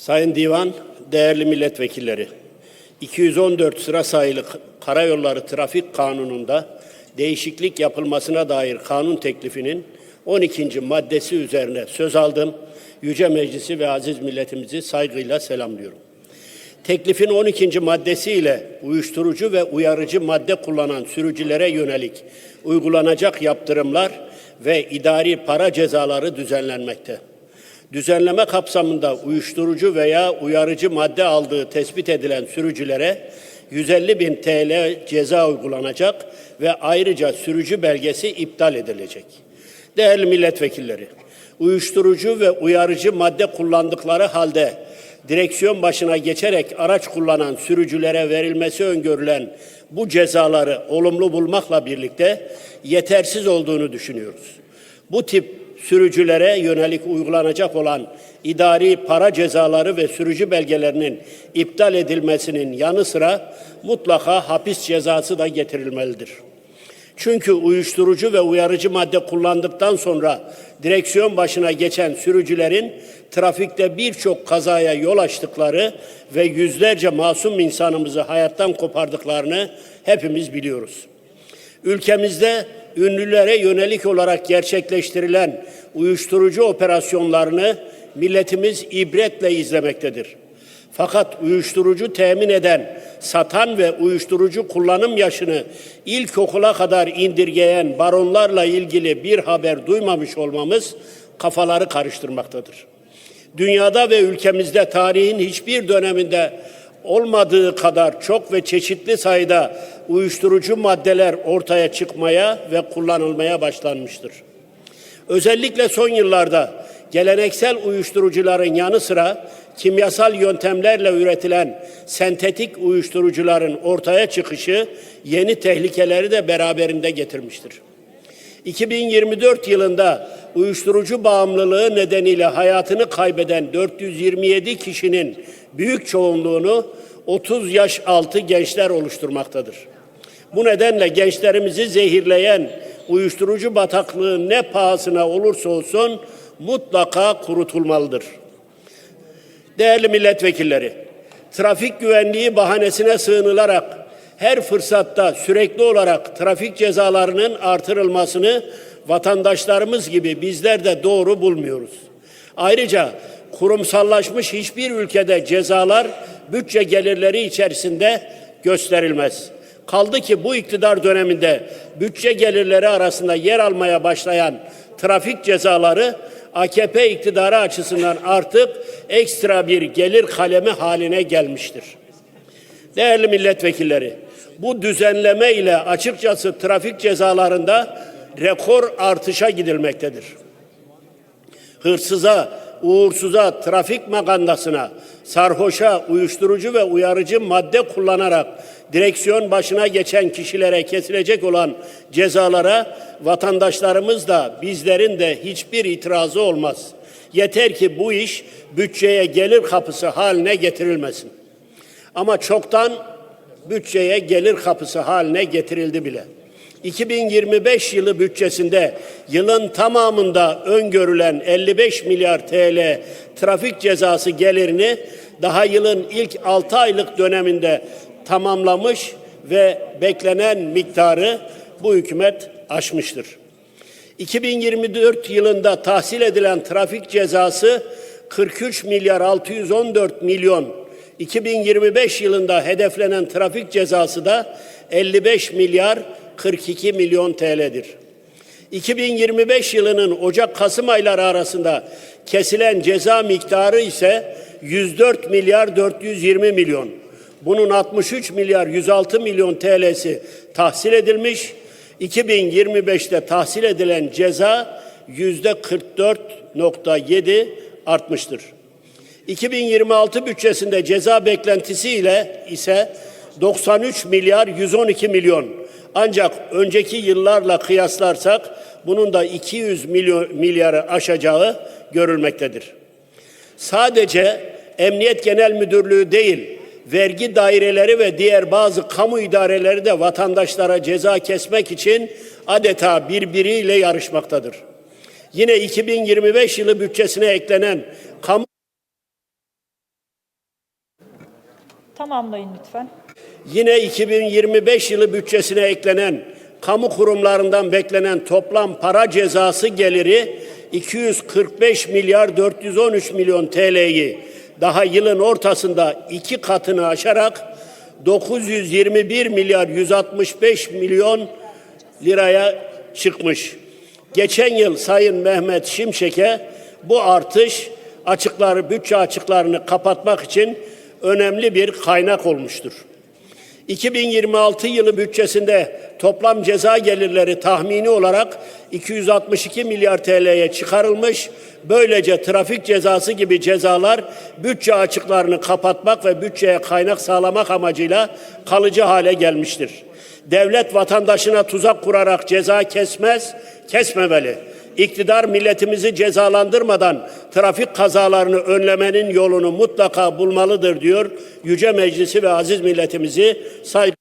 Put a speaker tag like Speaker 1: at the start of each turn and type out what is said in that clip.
Speaker 1: Sayın Divan, değerli milletvekilleri, 214 sıra sayılı Karayolları Trafik Kanunu'nda değişiklik yapılmasına dair kanun teklifinin 12. maddesi üzerine söz aldım. Yüce Meclisi ve aziz milletimizi saygıyla selamlıyorum. Teklifin 12. maddesiyle uyuşturucu ve uyarıcı madde kullanan sürücülere yönelik uygulanacak yaptırımlar ve idari para cezaları düzenlenmekte. Düzenleme kapsamında uyuşturucu veya uyarıcı madde aldığı tespit edilen sürücülere 150 bin TL ceza uygulanacak ve ayrıca sürücü belgesi iptal edilecek. Değerli milletvekilleri, uyuşturucu ve uyarıcı madde kullandıkları halde direksiyon başına geçerek araç kullanan sürücülere verilmesi öngörülen bu cezaları olumlu bulmakla birlikte yetersiz olduğunu düşünüyoruz. Bu tip sürücülere yönelik uygulanacak olan idari para cezaları ve sürücü belgelerinin iptal edilmesinin yanı sıra mutlaka hapis cezası da getirilmelidir. Çünkü uyuşturucu ve uyarıcı madde kullandıktan sonra direksiyon başına geçen sürücülerin trafikte birçok kazaya yol açtıkları ve yüzlerce masum insanımızı hayattan kopardıklarını hepimiz biliyoruz. Ülkemizde ünlülere yönelik olarak gerçekleştirilen uyuşturucu operasyonlarını milletimiz ibretle izlemektedir. Fakat uyuşturucu temin eden, satan ve uyuşturucu kullanım yaşını ilkokula kadar indirgeyen baronlarla ilgili bir haber duymamış olmamız kafaları karıştırmaktadır. Dünyada ve ülkemizde tarihin hiçbir döneminde olmadığı kadar çok ve çeşitli sayıda uyuşturucu maddeler ortaya çıkmaya ve kullanılmaya başlanmıştır. Özellikle son yıllarda geleneksel uyuşturucuların yanı sıra kimyasal yöntemlerle üretilen sentetik uyuşturucuların ortaya çıkışı yeni tehlikeleri de beraberinde getirmiştir. 2024 yılında uyuşturucu bağımlılığı nedeniyle hayatını kaybeden 427 kişinin büyük çoğunluğunu 30 yaş altı gençler oluşturmaktadır. Bu nedenle gençlerimizi zehirleyen uyuşturucu bataklığı ne pahasına olursa olsun mutlaka kurutulmalıdır. Değerli milletvekilleri, trafik güvenliği bahanesine sığınılarak her fırsatta sürekli olarak trafik cezalarının artırılmasını vatandaşlarımız gibi bizler de doğru bulmuyoruz. Ayrıca kurumsallaşmış hiçbir ülkede cezalar bütçe gelirleri içerisinde gösterilmez. Kaldı ki bu iktidar döneminde bütçe gelirleri arasında yer almaya başlayan trafik cezaları AKP iktidarı açısından artık ekstra bir gelir kalemi haline gelmiştir. Değerli milletvekilleri, bu düzenleme ile açıkçası trafik cezalarında rekor artışa gidilmektedir. Hırsıza, uğursuza, trafik magandasına, sarhoşa, uyuşturucu ve uyarıcı madde kullanarak direksiyon başına geçen kişilere kesilecek olan cezalara vatandaşlarımız da bizlerin de hiçbir itirazı olmaz. Yeter ki bu iş bütçeye gelir kapısı haline getirilmesin. Ama çoktan bütçeye gelir kapısı haline getirildi bile. 2025 yılı bütçesinde yılın tamamında öngörülen 55 milyar TL trafik cezası gelirini daha yılın ilk 6 aylık döneminde tamamlamış ve beklenen miktarı bu hükümet aşmıştır. 2024 yılında tahsil edilen trafik cezası 43 milyar 614 milyon 2025 yılında hedeflenen trafik cezası da 55 milyar 42 milyon TL'dir. 2025 yılının Ocak-Kasım ayları arasında kesilen ceza miktarı ise 104 milyar 420 milyon. Bunun 63 milyar 106 milyon TL'si tahsil edilmiş. 2025'te tahsil edilen ceza yüzde 44.7 artmıştır. 2026 bütçesinde ceza beklentisi ile ise 93 milyar 112 milyon. Ancak önceki yıllarla kıyaslarsak bunun da 200 milyon milyarı aşacağı görülmektedir. Sadece Emniyet Genel Müdürlüğü değil, vergi daireleri ve diğer bazı kamu idareleri de vatandaşlara ceza kesmek için adeta birbiriyle yarışmaktadır. Yine 2025 yılı bütçesine eklenen kamu
Speaker 2: Tamamlayın lütfen.
Speaker 1: Yine 2025 yılı bütçesine eklenen kamu kurumlarından beklenen toplam para cezası geliri 245 milyar 413 milyon TL'yi daha yılın ortasında iki katını aşarak 921 milyar 165 milyon liraya çıkmış. Geçen yıl Sayın Mehmet Şimşek'e bu artış açıkları bütçe açıklarını kapatmak için önemli bir kaynak olmuştur. 2026 yılı bütçesinde toplam ceza gelirleri tahmini olarak 262 milyar TL'ye çıkarılmış. Böylece trafik cezası gibi cezalar bütçe açıklarını kapatmak ve bütçeye kaynak sağlamak amacıyla kalıcı hale gelmiştir. Devlet vatandaşına tuzak kurarak ceza kesmez, kesmemeli. İktidar milletimizi cezalandırmadan trafik kazalarını önlemenin yolunu mutlaka bulmalıdır diyor. Yüce Meclisi ve aziz milletimizi saygı